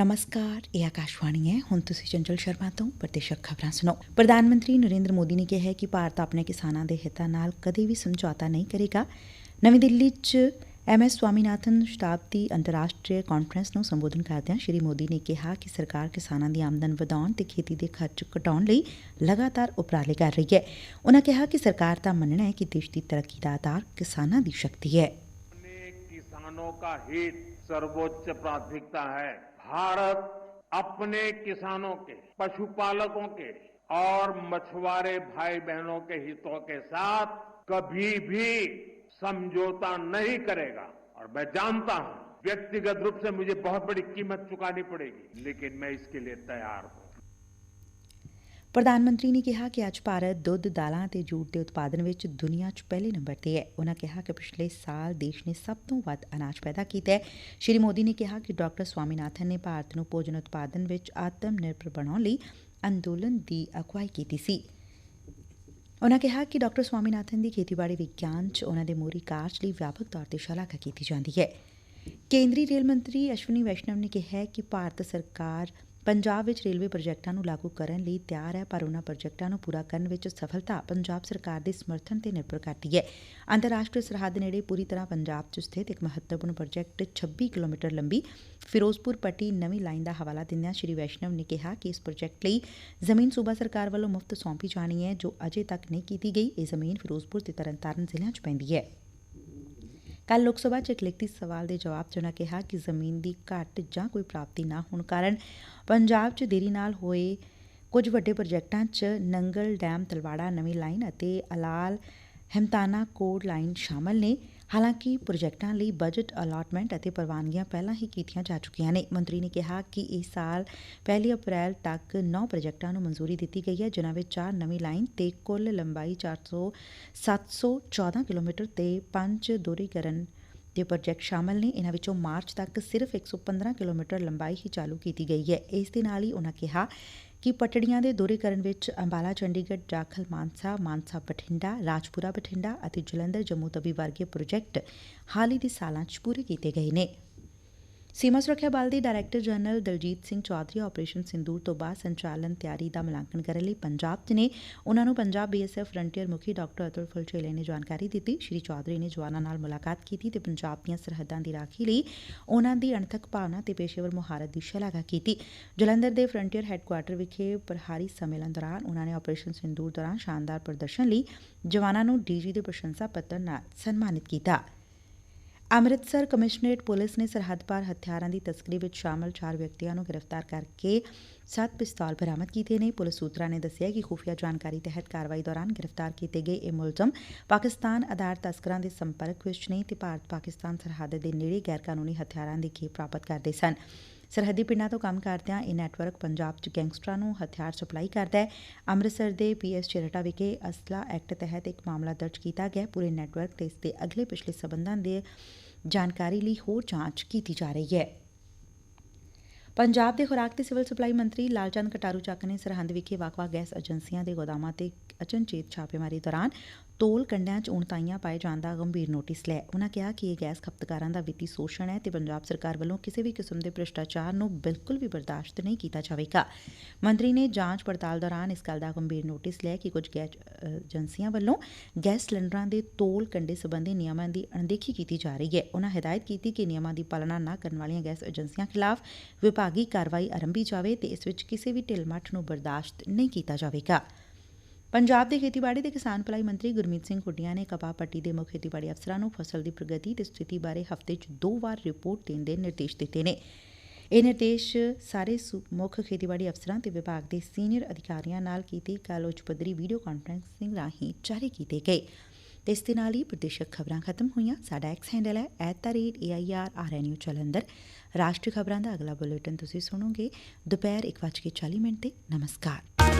ਨਮਸਕਾਰ ਇਹ ਆਕਾਸ਼ਵਾਣੀ ਹੈ ਹੁਣ ਤੁਸੀਂ ਚੰਚਲ ਸ਼ਰਮਾ ਤੋਂ ਪ੍ਰਦੇਸ਼ਕ ਖਬਰਾਂ ਸੁਣੋ ਪ੍ਰਧਾਨ ਮੰਤਰੀ ਨਰਿੰਦਰ ਮੋਦੀ ਨੇ ਕਿਹਾ ਹੈ ਕਿ ਭਾਰਤ ਆਪਣੇ ਕਿਸਾਨਾਂ ਦੇ ਹਿੱਤਾਂ ਨਾਲ ਕਦੇ ਵੀ ਸਮਝੌਤਾ ਨਹੀਂ ਕਰੇਗਾ ਨਵੀਂ ਦਿੱਲੀ 'ਚ ਐਮ ਐਸ ਸਵਾਮੀਨਾਥਨ ਸ਼ਤਾਬਦੀ ਅੰਤਰਰਾਸ਼ਟਰੀ ਕਾਨਫਰੰਸ ਨੂੰ ਸੰਬੋਧਨ ਕਰਦਿਆਂ ਸ਼੍ਰੀ ਮੋਦੀ ਨੇ ਕਿਹਾ ਕਿ ਸਰਕਾਰ ਕਿਸਾਨਾਂ ਦੀ ਆਮਦਨ ਵਧਾਉਣ ਤੇ ਖੇਤੀ ਦੇ ਖਰਚ ਘਟਾਉਣ ਲਈ ਲਗਾਤਾਰ ਉਪਰਾਲੇ ਕਰ ਰਹੀ ਹੈ ਉਨ੍ਹਾਂ ਕਿਹਾ ਕਿ ਸਰਕਾਰ ਦਾ ਮੰਨਣਾ ਹੈ ਕਿ ਦੇਸ਼ ਦੀ ਤਰੱਕੀ ਦਾ ਆਧਾਰ ਕਿਸਾਨਾਂ ਦੀ ਸ਼ਕਤੀ ਹੈ किसानों का हित सर्वोच्च प्राथमिकता है। भारत अपने किसानों के, पशुपालकों के और मछुआरे भाई बहनों के हितों के साथ कभी भी समझौता नहीं करेगा। और मैं जानता हूँ, व्यक्तिगत रूप से मुझे बहुत बड़ी कीमत चुकानी पड़ेगी, लेकिन मैं इसके लिए तैयार हूँ। ਪ੍ਰਧਾਨ ਮੰਤਰੀ ਨੇ ਕਿਹਾ ਕਿ ਅੱਜ ਭਾਰਤ ਦੁੱਧ, ਦਾਲਾਂ ਅਤੇ ਜੂਟ ਦੇ ਉਤਪਾਦਨ ਵਿੱਚ ਦੁਨੀਆ 'ਚ ਪਹਿਲੇ ਨੰਬਰ ਤੇ ਹੈ। ਉਨ੍ਹਾਂ ਕਿਹਾ ਕਿ ਪਿਛਲੇ ਸਾਲ ਦੇਸ਼ ਨੇ ਸਭ ਤੋਂ ਵੱਧ ਅਨਾਜ ਪੈਦਾ ਕੀਤਾ ਹੈ। ਸ਼੍ਰੀ ਮੋਦੀ ਨੇ ਕਿਹਾ ਕਿ ਡਾਕਟਰ ਸਵਾਮੀਨਾਥਨ ਨੇ ਭਾਰਤ ਨੂੰ ਭੋਜਨ ਉਤਪਾਦਨ ਵਿੱਚ ਆਤਮ ਨਿਰਭਰ ਬਣਾਉਣ ਲਈ ਅੰਦੋਲਨ ਦੀ ਅਗਵਾਈ ਕੀਤੀ ਸੀ। ਉਨ੍ਹਾਂ ਕਿਹਾ ਕਿ ਡਾਕਟਰ ਸਵਾਮੀਨਾਥਨ ਦੀ ਖੇਤੀਬਾੜੀ ਵਿਗਿਆਨ 'ਚ ਉਨ੍ਹਾਂ ਦੇ ਮੋਰੀ ਕਾਰਜ ਲਈ ਵਿਆਪਕ ਤੌਰ ਤੇ ਸ਼ਲਾਘਾ ਕੀਤੀ ਜਾਂਦੀ ਹੈ। ਕੇਂਦਰੀ ਰੇਲ ਮੰਤਰੀ ਅਸ਼ਵਨੀ ਵੈਸ਼ਨਵ ਨੇ ਕਿਹਾ ਕਿ ਭਾਰਤ ਸਰਕਾਰ ਪੰਜਾਬ ਵਿੱਚ ਰੇਲਵੇ ਪ੍ਰਾਜੈਕਟਾਂ ਨੂੰ ਲਾਗੂ ਕਰਨ ਲਈ ਤਿਆਰ ਹੈ, ਪਰ ਉਨ੍ਹਾਂ ਪ੍ਰਾਜੈਕਟਾਂ ਨੂੰ ਪੂਰਾ ਕਰਨ ਵਿੱਚ ਸਫਲਤਾ ਪੰਜਾਬ ਸਰਕਾਰ ਦੇ ਸਮਰਥਨ ਤੇ ਨਿਰਭਰ ਕਰਦੀ ਹੈ। ਅੰਤਰਰਾਸ਼ਟਰੀ ਸਰਹੱਦ ਨੇੜੇ ਪੂਰੀ ਤਰ੍ਹਾਂ ਪੰਜਾਬ 'ਚ ਸਥਿਤ ਇੱਕ ਮਹੱਤਵਪੂਰਨ ਪ੍ਰਾਜੈਕਟ 26 ਕਿਲੋਮੀਟਰ ਲੰਬੀ ਫਿਰੋਜ਼ਪੁਰ ਪੱਟੀ ਨਵੀਂ ਲਾਈਨ ਦਾ ਹਵਾਲਾ ਦਿੰਦਿਆਂ ਸ਼੍ਰੀ ਵੈਸ਼ਨਵ ਨੇ ਕਿਹਾ ਕਿ ਇਸ ਪ੍ਰੋਜੈਕਟ ਲਈ ਜ਼ਮੀਨ ਸੂਬਾ ਸਰਕਾਰ ਵੱਲੋਂ ਮੁਫਤ ਸੌਂਪੀ ਜਾਣੀ ਹੈ, ਜੋ ਅਜੇ ਤੱਕ ਨਹੀਂ ਕੀਤੀ ਗਈ। ਇਹ ਜ਼ਮੀਨ ਫਿਰੋਜ਼ਪੁਰ ਤੇ ਤਰਨਤਾਰਨ ਜ਼ਿਲ੍ਹਿਆਂ 'ਚ ਪੈਂਦੀ ਹੈ। ਕੱਲ ਲੋਕ ਸਭਾ 'ਚ ਇੱਕ ਲਿਖਤੀ ਸਵਾਲ ਦੇ ਜਵਾਬ 'ਚ ਉਨ੍ਹਾਂ ਕਿਹਾ ਕਿ ਜ਼ਮੀਨ ਦੀ ਘੱਟ ਜਾਂ ਕੋਈ ਪ੍ਰਾਪਤੀ ਨਾ ਹੋਣ ਕਾਰਨ ਪੰਜਾਬ 'ਚ ਦੇਰੀ ਨਾਲ ਹੋਏ ਕੁਝ ਵੱਡੇ ਪ੍ਰੋਜੈਕਟਾਂ 'ਚ ਨੰਗਲ ਡੈਮ, ਤਲਵਾੜਾ, ਨਵੀਂ ਲਾਈਨ ਅਤੇ ਅਲਾਲ, ਹਿਮਤਾਨਾ ਕੋਡ ਲਾਈਨ ਸ਼ਾਮਲ ਨੇ। ਹਾਲਾਂਕਿ ਪ੍ਰੋਜੈਕਟਾਂ ਲਈ ਬਜਟ ਅਲਾਟਮੈਂਟ ਅਤੇ ਪ੍ਰਵਾਨਗੀਆਂ ਪਹਿਲਾਂ ਹੀ ਕੀਤੀਆਂ ਜਾ ਚੁੱਕੀਆਂ ਨੇ। ਮੰਤਰੀ ਨੇ ਕਿਹਾ ਕਿ ਇਸ ਸਾਲ ਪਹਿਲੀ ਅਪ੍ਰੈਲ ਤੱਕ 9 ਪ੍ਰੋਜੈਕਟਾਂ ਨੂੰ ਮਨਜ਼ੂਰੀ ਦਿੱਤੀ ਗਈ ਹੈ, ਜਿਨ੍ਹਾਂ ਵਿੱਚ 4 ਨਵੀਂ ਲਾਈਨ ਤੇ ਕੁੱਲ ਲੰਬਾਈ 400 714 ਕਿਲੋਮੀਟਰ ਤੇ 5 ਦੋਹਰੀਕਰਨ ਦੇ ਪ੍ਰੋਜੈਕਟ ਸ਼ਾਮਲ ਨੇ। ਇਹਨਾਂ ਵਿੱਚੋਂ ਮਾਰਚ ਤੱਕ ਸਿਰਫ 115 ਕਿਲੋਮੀਟਰ ਲੰਬਾਈ ਹੀ ਚਾਲੂ ਕੀਤੀ ਗਈ ਹੈ। ਇਸ ਦੇ ਨਾਲ ਹੀ ਉਨ੍ਹਾਂ ਕਿਹਾ ਕਿ ਪਟੜੀਆਂ ਦੇ ਦੋਹਰੀਕਰਨ ਵਿੱਚ ਅੰਬਾਲਾ, ਚੰਡੀਗੜ੍ਹ, ਜਾਖਲ, ਮਾਨਸਾ ਮਾਨਸਾ ਬਠਿੰਡਾ, ਰਾਜਪੁਰਾ ਬਠਿੰਡਾ ਅਤੇ ਜਲੰਧਰ, ਜੰਮੂ ਤਵੀ ਵਰਗੇ ਪ੍ਰੋਜੈਕਟ ਹਾਲ ਹੀ ਦੇ ਸਾਲਾਂ 'ਚ ਪੂਰੇ ਕੀਤੇ ਗਏ ਨੇ। ਸੀਮਾ ਸੁਰੱਖਿਆ ਬਲ ਦੇ director general Daljit Singh Chaudhary operation Sindoor ਤੋਂ ਬਾਅਦ ਸੰਚਾਲਨ ਤਿਆਰੀ ਦਾ ਮੁਲਾਂਕਣ ਕਰਨ ਲਈ ਪੰਜਾਬ 'ਚ ਨੇ। ਉਨ੍ਹਾਂ ਨੂੰ ਪੰਜਾਬ ਬੀਐਸਐਫ ਫਰੰਟੀਅਰ ਮੁਖੀ ਡਾਕਟਰ ਅਤੁਲ ਫੁਲਚੇਲੇ ਨੇ ਜਾਣਕਾਰੀ ਦਿੱਤੀ। ਸ਼੍ਰੀ ਚੌਧਰੀ ਨੇ ਜਵਾਨਾਂ ਨਾਲ ਮੁਲਾਕਾਤ ਕੀਤੀ ਤੇ ਪੰਜਾਬ ਦੀਆਂ ਸਰਹੱਦਾਂ ਦੀ ਰਾਖੀ ਲਈ ਉਨ੍ਹਾਂ ਦੀ ਅਣਥਕ ਭਾਵਨਾ ਤੇ ਪੇਸ਼ੇਵਰ ਮੁਹਾਰਤ ਦੀ ਸ਼ਲਾਘਾ ਕੀਤੀ। ਜਲੰਧਰ ਦੇ ਫਰੰਟੀਅਰ ਹੈੱਡਕੁਆਰਟਰ ਵਿਖੇ ਪ੍ਰਹਾਰੀ ਸੰਮੇਲਨ ਦੌਰਾਨ ਉਨ੍ਹਾਂ ਨੇ ਆਪਰੇਸ਼ਨ ਸਿੰਦੂਰ ਦੌਰਾਨ ਸ਼ਾਨਦਾਰ ਪ੍ਰਦਰਸ਼ਨ ਲਈ ਜਵਾਨਾਂ ਨੂੰ ਡੀਜੀ ਦੇ ਪ੍ਰਸ਼ੰਸਾ ਪੱਤਰ ਨਾਲ ਸਨਮਾਨਿਤ ਕੀਤਾ। ਅੰਮ੍ਰਿਤਸਰ ਕਮਿਸ਼ਨਰੇਟ ਪੁਲਿਸ ਨੇ ਸਰਹੱਦ ਪਾਰ ਹਥਿਆਰਾਂ ਦੀ ਤਸਕਰੀ ਵਿੱਚ ਸ਼ਾਮਲ ਚਾਰ ਵਿਅਕਤੀਆਂ ਨੂੰ ਗ੍ਰਿਫਤਾਰ ਕਰਕੇ ਸੱਤ ਪਿਸਤੌਲ ਬਰਾਮਦ ਕੀਤੇ ਨੇ। ਪੁਲਿਸ ਸੂਤਰਾਂ ਨੇ ਦੱਸਿਆ ਕਿ ਖੁਫੀਆ ਜਾਣਕਾਰੀ ਤਹਿਤ ਕਾਰਵਾਈ ਦੌਰਾਨ ਗ੍ਰਿਫਤਾਰ ਕੀਤੇ ਗਏ ਇਹ ਮੁਲਜ਼ਮ ਪਾਕਿਸਤਾਨ ਆਧਾਰ ਤਸਕਰਾਂ ਦੇ ਸੰਪਰਕ ਵਿੱਚ ਨੇ ਤੇ ਭਾਰਤ ਪਾਕਿਸਤਾਨ ਸਰਹੱਦ ਦੇ ਨੇੜੇ ਗੈਰ ਕਾਨੂੰਨੀ ਹਥਿਆਰਾਂ ਦੀ ਖੇਪ ਪ੍ਰਾਪਤ ਕਰਦੇ ਸਨ। ਸਰਹੱਦੀ ਪਿੰਡਾਂ ਤੋਂ ਕੰਮ ਕਰਦਿਆਂ ਇਹ ਨੈਟਵਰਕ ਪੰਜਾਬ 'ਚ ਗੈਂਗਸਟਰਾਂ ਨੂੰ ਹਥਿਆਰ ਸਪਲਾਈ ਕਰਦਾ ਹੈ। ਅੰਮ੍ਰਿਤਸਰ ਦੇ ਪੀਐਸ ਚਿਰਟਾ ਵਿਖੇ ਅਸਲਾ ਐਕਟ ਤਹਿਤ ਇੱਕ ਮਾਮਲਾ ਦਰਜ ਕੀਤਾ ਗਿਆ। ਪੂਰੇ ਨੈਟਵਰਕ ਤੇ ਇਸ ਦੇ ਅਗਲੇ ਪਿਛਲੇ ਸਬੰਧਾਂ ਦੇ ਜਾਣਕਾਰੀ ਲਈ ਹੋਰ ਜਾਂਚ ਕੀਤੀ ਜਾ ਰਹੀ ਹੈ। ਪੰਜਾਬ ਦੇ ਖੁਰਾਕ ਤੇ ਸਿਵਲ ਸਪਲਾਈ ਮੰਤਰੀ ਲਾਲਚੰਦ ਕਟਾਰੂ ਚੱਕ ਨੇ ਸਰਹੰਦ ਵਿਖੇ ਵੱਖ-ਵੱਖ ਗੈਸ ਏਜੰਸੀਆਂ ਦੇ ਗੋਦਾਮਾਂ ਤੇ ਅਚਨਚੇਤ ਛਾਪੇਮਾਰੀ ਦੌਰਾਨ ਤੋਲ ਕੰਡਿਆਂ 'ਚ ਉਣਤਾਈਆਂ ਪਾਏ ਜਾਣ ਦਾ ਗੰਭੀਰ ਨੋਟਿਸ ਲਿਆ ਉਨ੍ਹਾਂ ਕਿਹਾ ਕਿ ਇਹ ਗੈਸ ਖਪਤਕਾਰਾਂ ਦਾ ਵਿੱਤੀ ਸ਼ੋਸ਼ਣ ਹੈ ਤੇ ਪੰਜਾਬ ਸਰਕਾਰ ਵੱਲੋਂ ਕਿਸੇ ਵੀ ਕਿਸਮ ਦੇ ਭ੍ਰਿਸ਼ਟਾਚਾਰ ਨੂੰ ਬਿਲਕੁਲ ਵੀ ਬਰਦਾਸ਼ਤ ਨਹੀਂ ਕੀਤਾ ਜਾਵੇਗਾ। ਮੰਤਰੀ ਨੇ ਜਾਂਚ ਪੜਤਾਲ ਦੌਰਾਨ ਇਸ ਗੱਲ ਦਾ ਗੰਭੀਰ ਨੋਟਿਸ ਲਿਆ ਕਿ ਕੁਝ ਗੈਸ ਏਜੰਸੀਆਂ ਵੱਲੋਂ ਗੈਸ ਸਿਲੰਡਰਾਂ ਦੇ ਤੋਲ ਕੰਡੇ ਸੰਬੰਧੀ ਨਿਯਮਾਂ ਦੀ ਅਣਦੇਖੀ ਕੀਤੀ ਜਾ ਰਹੀ ਹੈ। ਉਨ੍ਹਾਂ ਹਦਾਇਤ ਕੀਤੀ ਕਿ ਨਿਯਮਾਂ ਦੀ ਪਾਲਣਾ ਨਾ ਕਰਨ ਵਾਲੀਆਂ ਗੈਸ ਏਜੰਸੀਆਂ ਖਿਲਾਫ ਵਿਭਾਗੀ ਕਾਰਵਾਈ ਆਰੰਭੀ ਜਾਵੇ ਤੇ ਇਸ ਵਿੱਚ ਕਿਸੇ ਵੀ ਢਿੱਲ-ਮੱਠ ਨੂੰ ਬਰਦਾਸ਼ਤ ਨਹੀਂ ਕੀਤਾ ਜਾਵੇਗਾ। ਪੰਜਾਬ ਦੇ ਖੇਤੀਬਾੜੀ ਤੇ ਕਿਸਾਨ ਭਲਾਈ ਮੰਤਰੀ ਗੁਰਮੀਤ ਸਿੰਘ ਖੁੱਡੀਆਂ ਨੇ ਕਪਾਹ ਪੱਟੀ ਦੇ ਮੁੱਖ ਖੇਤੀਬਾੜੀ ਅਫਸਰਾਂ ਨੂੰ ਫਸਲ ਦੀ ਪ੍ਰਗਤੀ ਤੇ ਸਥਿਤੀ ਬਾਰੇ ਹਫ਼ਤੇ 'ਚ ਦੋ ਵਾਰ ਰਿਪੋਰਟ ਦੇਣ ਦੇ ਨਿਰਦੇਸ਼ ਦਿੱਤੇ ਨੇ। ਇਹ ਨਿਰਦੇਸ਼ ਸਾਰੇ ਮੁੱਖ ਖੇਤੀਬਾੜੀ ਅਫਸਰਾਂ ਤੇ ਵਿਭਾਗ ਦੇ ਸੀਨੀਅਰ ਅਧਿਕਾਰੀਆਂ ਨਾਲ ਕੀਤੀ ਕੱਲ ਉੱਚ ਪੱਧਰੀ ਵੀਡੀਓ ਕਾਨਫਰੰਸਿੰਗ ਰਾਹੀਂ ਜਾਰੀ ਕੀਤੇ ਗਏ। ਤੇ ਇਸ ਦੇ ਨਾਲ ਹੀ ਪ੍ਰਦੇਸ਼ਕ ਖਬਰਾਂ ਖਤਮ ਹੋਈਆਂ। ਸਾਡਾ ਐਕਸ ਹੈਂਡਲ ਹੈ @airrnu ਜਲੰਧਰ ਰਾਸ਼ਟਰੀ ਖਬਰਾਂ ਦਾ ਅਗਲਾ ਬੁਲੇਟਿਨ ਤੁਸੀਂ ਸੁਣੋਗੇ। ਦੁਪਹਿਰ 1:40 ਮਿੰਟ ਤੇ। ਨਮਸਕਾਰ। you